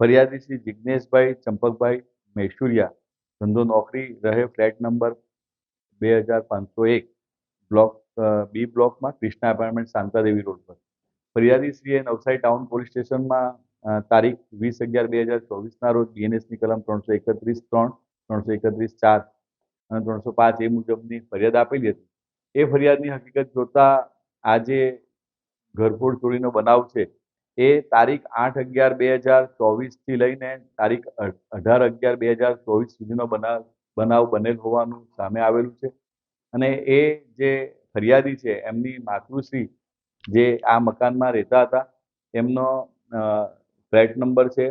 ફરિયાદી શ્રી જિજ્ઞેશભાઈ ચંપકભાઈ મેસુરિયા ધંધો નોકરી રહે ફ્લેટ નંબર બે હજાર પાંચસો એક, બ્લોક બી બ્લોકમાં ક્રિષ્ના એપાર્ટમેન્ટ શાંતાદેવી રોડ પર. ફરિયાદીશ્રીએ નવસારી ટાઉન પોલીસ સ્ટેશનમાં તારીખ વીસ અગિયાર બે હજાર ચોવીસના રોજ બીએનએસની કલમ ત્રણસો એકત્રીસ ત્રણ, ત્રણસો એકત્રીસ ચાર અને ત્રણસો પાંચ એ મુજબની ફરિયાદ આપેલી હતી. એ ફરિયાદની હકીકત જોતા આજે ઘરફોડ ચોરીનો બનાવ છે. એ તારીખ આઠ અગિયાર બે હજાર ચોવીસથી લઈને તારીખ અઢાર અગિયાર બે હજાર ચોવીસ સુધીનો બનાવ બનાવ બનેલ હોવાનું સામે આવેલું છે. અને એ જે ફરિયાદી છે, એમની માતૃશ્રી જે આ મકાનમાં રહેતા હતા, એમનો ફ્લેટ નંબર છે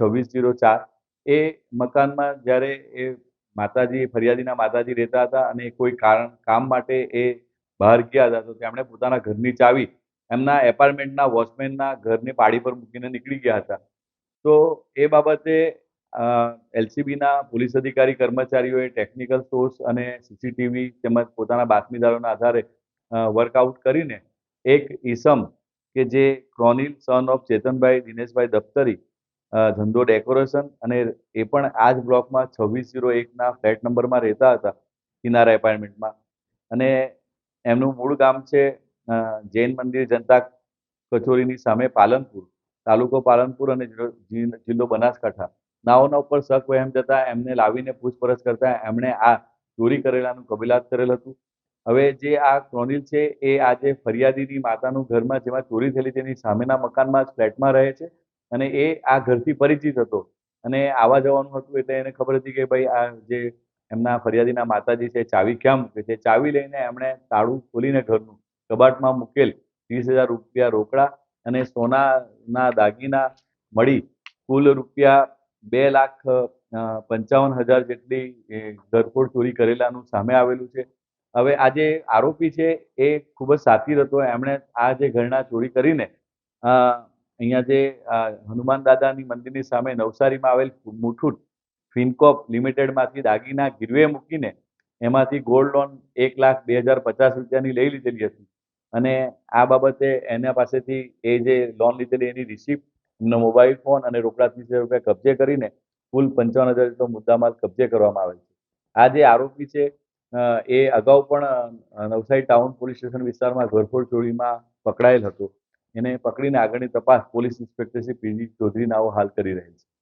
છવ્વીસ જીરો ચાર. એ મકાનમાં જ્યારે એ માતાજી, ફરિયાદીના માતાજી રહેતા હતા અને કોઈ કારણ, કામ માટે એ બહાર ગયા હતા, તો તેમણે પોતાના ઘરની ચાવી એમના એપાર્ટમેન્ટના વોચમેનના ઘરની પાડી પર મૂકીને નીકળી ગયા હતા. તો એ બાબતે એલસીબીના પોલીસ અધિકારી, કર્મચારીઓએ ટેકનિકલ સોર્સ અને સીસીટીવી તેમજ પોતાના બાતમીદારોના આધારે વર્કઆઉટ કરીને એક ઈસમ કે જે ક્રોનિલ સન ઓફ ચેતનભાઈ દિનેશભાઈ દફતરી ધંધો ડેકોરેશન અને એ પણ આ જ બ્લોકમાં છવ્વીસ ઝીરો એકના ફ્લેટ નંબરમાં રહેતા હતા કિનારા એપાર્ટમેન્ટમાં અને એમનું મૂળ ગામ છે જૈન મંદિર જનતા કચોરીની સામે પાલનપુર, તાલુકો પાલનપુર અને જિલ્લો- બનાસકાંઠા. નાઓના ઉપર શક વહેમ જતા એમને લાવીને પૂછપરછ કરતા એમણે આ ચોરી કરેલાનું કબીલાત કરેલ હતું. હવે જે આ ક્રોનિલ છે એ આજે ફરિયાદીની માતાનું ઘરમાં જેમાં ચોરી થયેલી તેની સામેના મકાનમાં જ ફ્લેટમાં રહે છે અને એ આ ઘરથી પરિચિત હતો. અને આવા જવાનું હતું એટલે એને ખબર હતી કે ભાઈ આ જે એમના ફરિયાદીના માતાજી છે ચાવી ક્યાં મૂકે છે ચાવી લઈને એમણે તાળું ખોલીને ઘરનું કબાટમાં મૂકેલ ત્રીસ હજાર રૂપિયા રોકડા અને સોનાના દાગીના મળી. કુલ રૂપિયા બે લાખ પંચાવન હજાર જેટલી ધરપોડ ચોરી કરેલાનું સામે આવેલું છે. હવે આ જે આરોપી છે, એ ખૂબ જ સાથી હતો. એમણે આ જે ઘરના ચોરી કરીને અહીંયા જે હનુમાન દાદાની મંદિરની સામે નવસારીમાં આવેલ મુઠુટ ફિનકોપ લિમિટેડમાંથી દાગીના ગીરવે મૂકીને, એમાંથી ગોલ્ડ લોન એક લાખ બે હજાર પચાસ રૂપિયાની લઈ લીધેલી હતી. અને આ બાબતે એના પાસેથી એ જે લોન લીધેલી એની રિસિપ્ટ મોબાઈલ ફોન અને રોકડા ત્રીસ રૂપિયા કબજે કરીને કુલ પંચાવન હજાર જેટલો મુદ્દામાલ કબજે કરવામાં આવેલ છે. આ જે આરોપી છે એ અગાઉ પણ નવસારી ટાઉન પોલીસ સ્ટેશન વિસ્તારમાં ઘરફોડ ચોરીમાં પકડાયેલ હતો. એને પકડીને આગળની તપાસ police inspector Shri PG Chaudhary નાઓ હાલ કરી રહેલ છે.